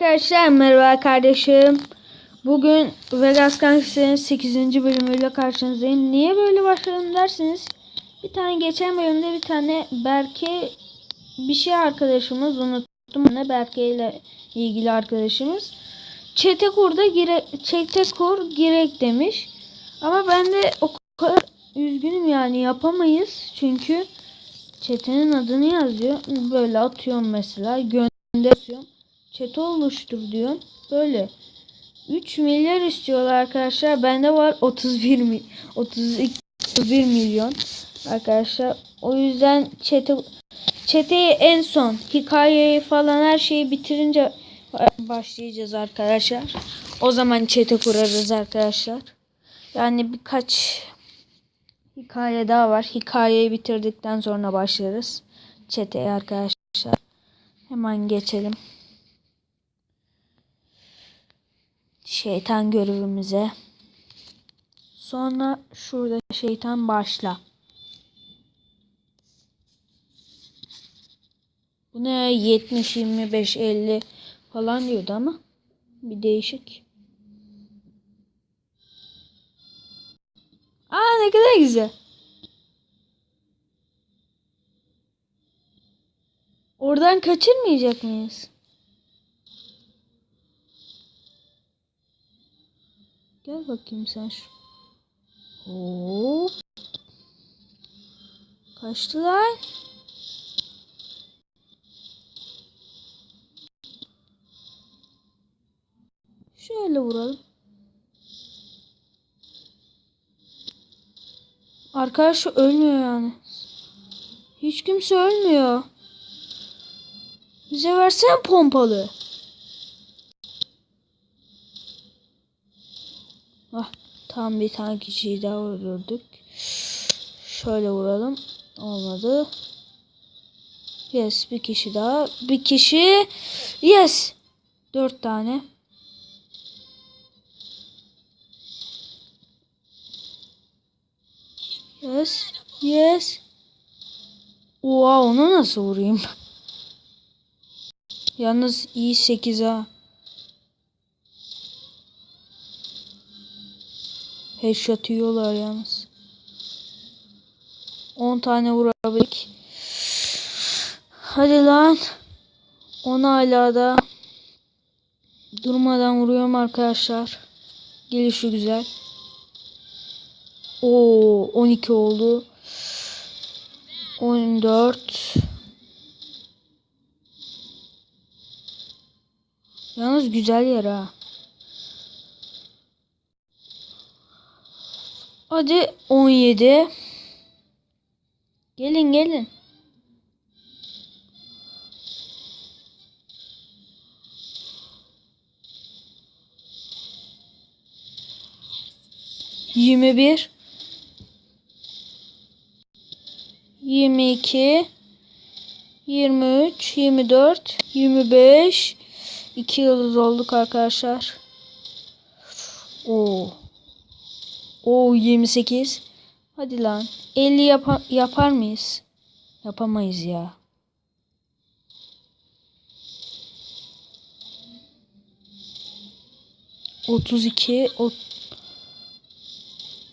Arkadaşlar merhaba kardeşim. Bugün Vegas Gangster'ın 8. bölümüyle karşınızdayım. Niye böyle başladım dersiniz. Bir tane geçen bölümde bir tane Berke bir şey arkadaşımız unuttum ne Berke ile ilgili arkadaşımız. Çete kurda gire çete kur girek demiş. Ama ben de o kadar üzgünüm yani yapamayız. Çünkü çetenin adını yazıyor. Böyle atıyorum mesela gönderiyorum. Çete oluştur diyorum. Böyle. 3 milyar istiyorlar arkadaşlar. Bende var 31 mi 32 31 milyon arkadaşlar. O yüzden çete çeteyi en son hikayeyi falan her şeyi bitirince başlayacağız arkadaşlar. O zaman çete kurarız arkadaşlar. Yani birkaç hikaye daha var. Hikayeyi bitirdikten sonra başlarız. Çeteye arkadaşlar. Hemen geçelim. Şeytan görevimize. Sonra şurada şeytan başla. Bu ne 70 25 50 falan diyordu ama bir değişik. Aa ne kadar güzel. Oradan kaçırmayacak mıyız? Gel bakayım sen şu. Hop. Kaçtı lan. Şöyle vuralım. Arkadaş ölmüyor yani. Hiç kimse ölmüyor. Bize versene pompalı. Ah, tam bir tane kişiyi daha vurdurduk. Şöyle vuralım. Olmadı. Yes bir kişi daha. Bir kişi. Yes. Dört tane. Yes. Yes. Oha onu nasıl vurayım? Yalnız iyi 8 ha. Headshot yiyorlar yalnız. 10 tane vurabildik. Hadi lan. 10 hala da durmadan vuruyorum arkadaşlar. Gelişi güzel. Oo 12 oldu. 14 Yalnız güzel yer ha. Hadi 17. Gelin gelin. Yirmi bir. Yirmi iki. Yirmi üç. Yirmi dört. Yirmi beş. İki yıldız olduk arkadaşlar. Oo. Oo 28. Hadi lan. 50 yapa yapar mıyız? Yapamayız ya. Otuz iki,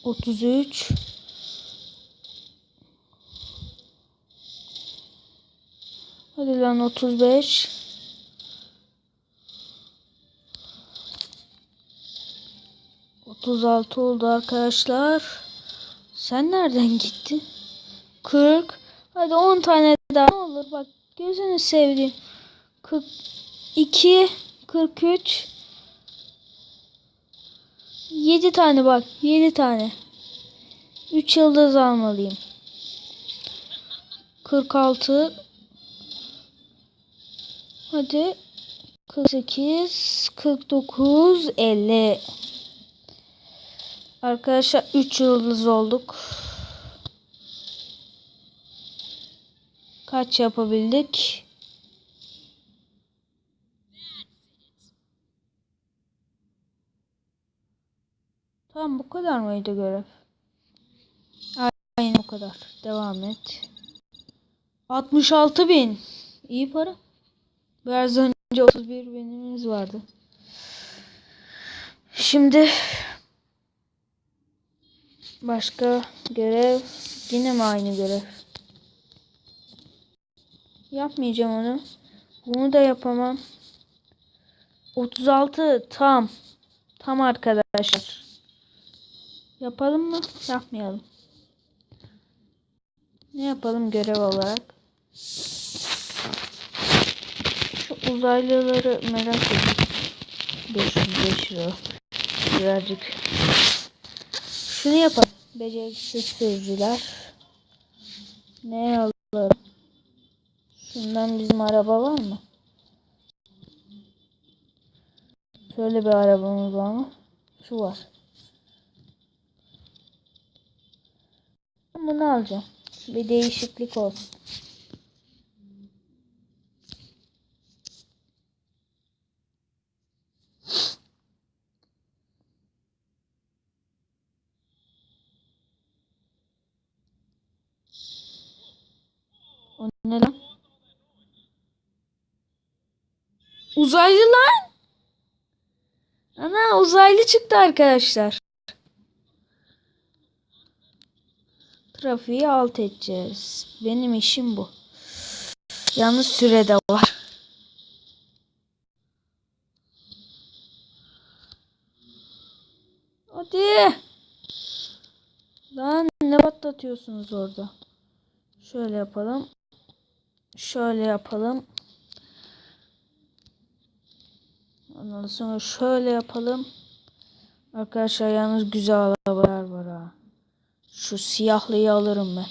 otuz üç, hadi lan otuz beş, otuz altı oldu arkadaşlar. Sen nereden gittin? 40. Hadi 10 tane daha ne olur bak gözünü sevdiğim. 42 43 7 tane bak 7 tane. 3 yıldız almalıyım. 46 Hadi 48 49 50 Arkadaşlar 3 yıldız olduk. Kaç yapabildik? Tamam bu kadar mıydı görev? Aynen bu kadar. Devam et. 66 bin. İyi para. Biraz önce önce 31 binimiz vardı. Şimdi başka görev yine mi aynı görev? Yapmayacağım onu. Bunu da yapamam. 36 tam. Tam arkadaşlar. Yapalım mı? Yapmayalım. Ne yapalım görev olarak? Şu uzaylıları merak ediyorum. 505 lira. Birazcık. Şunu yapalım. Beceriksiz sürücüler. Ne alalım? Şundan bizim araba var mı? Şöyle bir arabamız var mı? Şu var. Bunu alacağım. Bir değişiklik olsun. O ne? Uzaylı lan. Ana uzaylı çıktı arkadaşlar. Trafiği alt edeceğiz. Benim işim bu. Yalnız sürede var. Hadi. Lan ne patlatıyorsunuz orada? Şöyle yapalım. Şöyle yapalım. Ondan sonra şöyle yapalım. Arkadaşlar yalnız güzel arabalar var ha. Şu siyahlıyı alırım ben.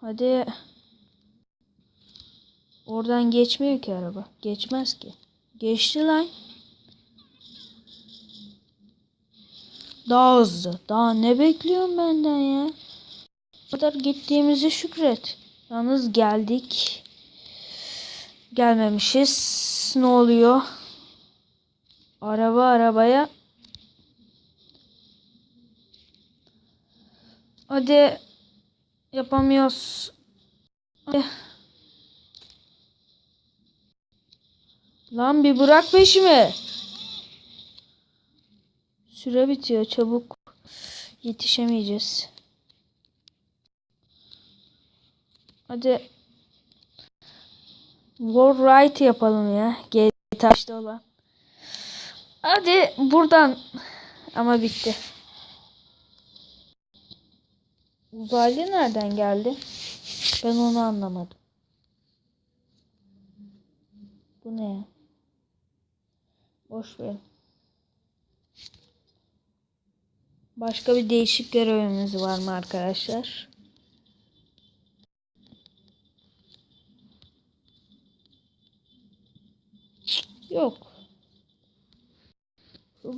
Hadi. Oradan geçmiyor ki araba. Geçmez ki. Geçti lan. Daha hızlı. Daha ne bekliyorsun benden ya? Kadar gittiğimizi şükret. Yalnız geldik. Gelmemişiz. Ne oluyor? Araba arabaya. Hadi. Yapamıyoruz. Hadi. Lan bir bırak peşimi. Süre bitiyor çabuk. Yetişemeyeceğiz. Hadi. War right yapalım ya. GTA'da olan. Hadi buradan. Ama bitti. Uzaylı nereden geldi? Ben onu anlamadım. Bu ne? Boş ver. Başka bir değişik görevimiz var mı arkadaşlar?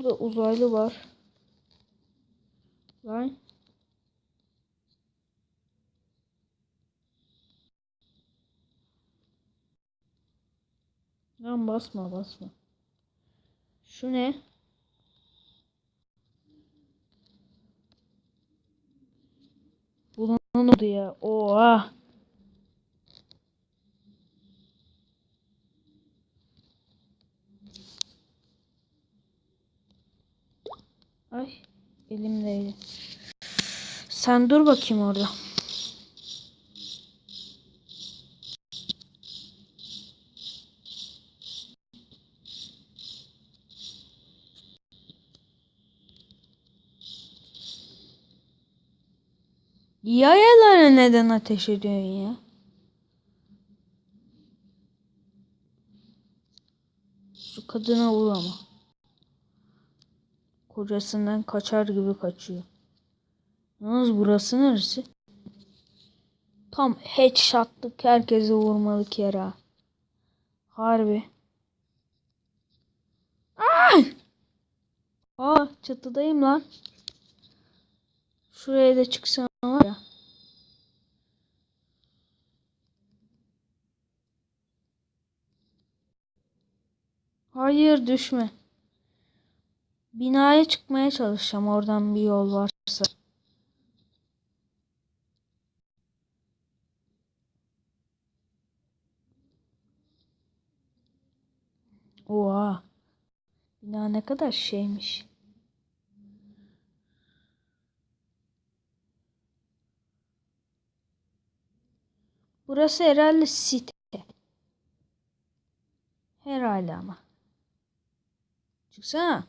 Burada uzaylı var. Lan. Lan basma basma. Şu ne? Bunun oldu ya. Oha. Ay elimdeydi. Sen dur bakayım orada. Yayalara neden ateş ediyorsun ya? Şu kadına vur ama. Kocasından kaçar gibi kaçıyor. Yalnız burası neresi? Tam headshotlık herkese vurmalık yer ha. Harbi. Ay! Aa çatıdayım lan. Şuraya da çıksam var ya. Hayır düşme. Binaya çıkmaya çalışacağım oradan bir yol varsa. Oha. Bina ne kadar şeymiş. Burası herhalde site. Herhalde ama. Çıksana.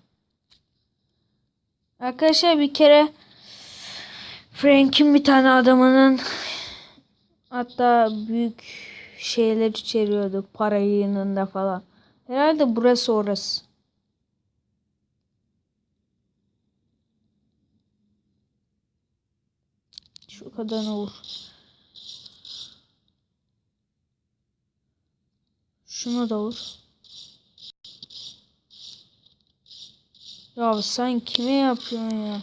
Arkadaşlar bir kere Frank'in bir tane adamının hatta büyük şeyler içeriyordu. Para yığınında falan. Herhalde burası orası. Şu kadarına vur. Şunu da vur. Ya sen kime yapıyorsun ya?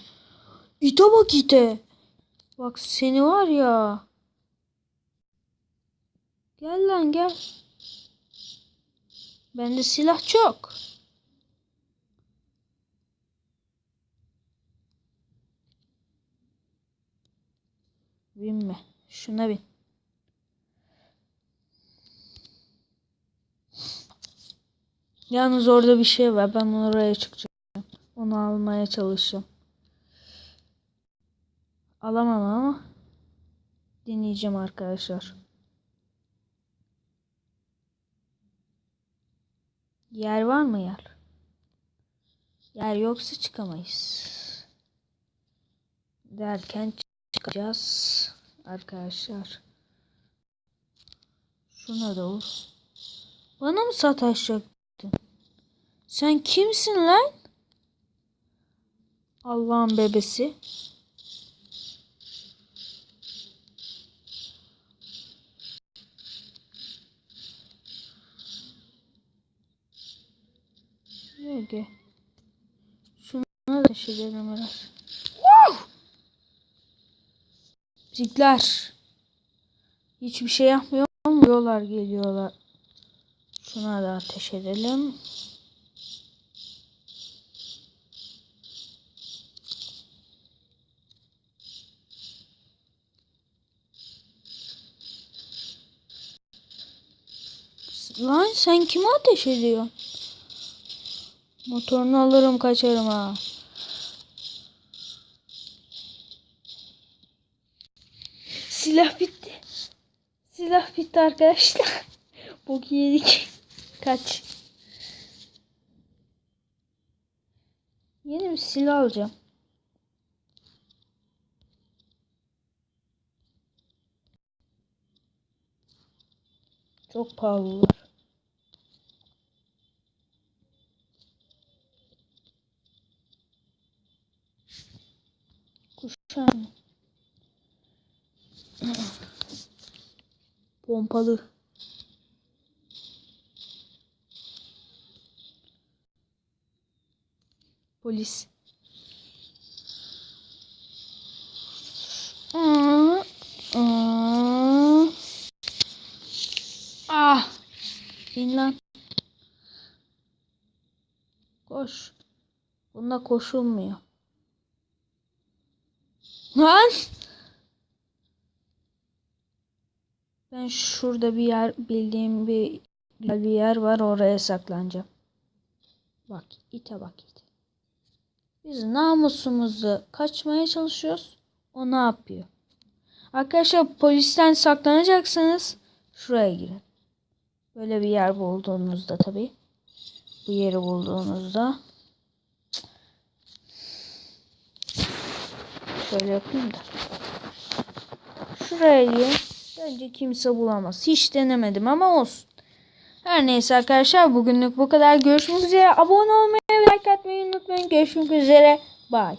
İte bak ite. Bak seni var ya. Gel lan gel. Bende silah çok. Binme. Şuna bin. Yalnız orada bir şey var. Ben oraya çıkacağım. Onu almaya çalışacağım. Alamam ama deneyeceğim arkadaşlar. Yer var mı yer? Yer yoksa çıkamayız. Derken çıkacağız arkadaşlar. Şuna da vur. Bana mı sataşacaktın? Sen kimsin lan? Allah'ın bebesi. Öyle. Şunu da taşıyalım biraz. Bizikler. Hiçbir şey yapmıyor ama yollar geliyorlar. Şuna da ateş edelim. Lan sen kime ateş ediyorsun? Motorunu alırım kaçarım ha. Silah bitti. Silah bitti arkadaşlar. Bok yedik. Kaç. Yeni bir silah alacağım. Çok pahalılar. Kuşan. Pompalı. Polis. Ah. İn lan. Koş. Bunda koşulmuyor. Lan! Ben şurada bir yer bildiğim bir güzel bir yer var oraya saklanacağım. Bak ite bak ite. Biz namusumuzu kaçmaya çalışıyoruz. O ne yapıyor? Arkadaşlar polisten saklanacaksanız şuraya girin. Böyle bir yer bulduğunuzda tabii. Bu yeri bulduğunuzda Şöyle yapayım da. Girin. Bence kimse bulamaz. Hiç denemedim ama olsun. Her neyse arkadaşlar bugünlük bu kadar. Görüşmek üzere. Abone olmayı ve like atmayı unutmayın. Görüşmek üzere. Bye.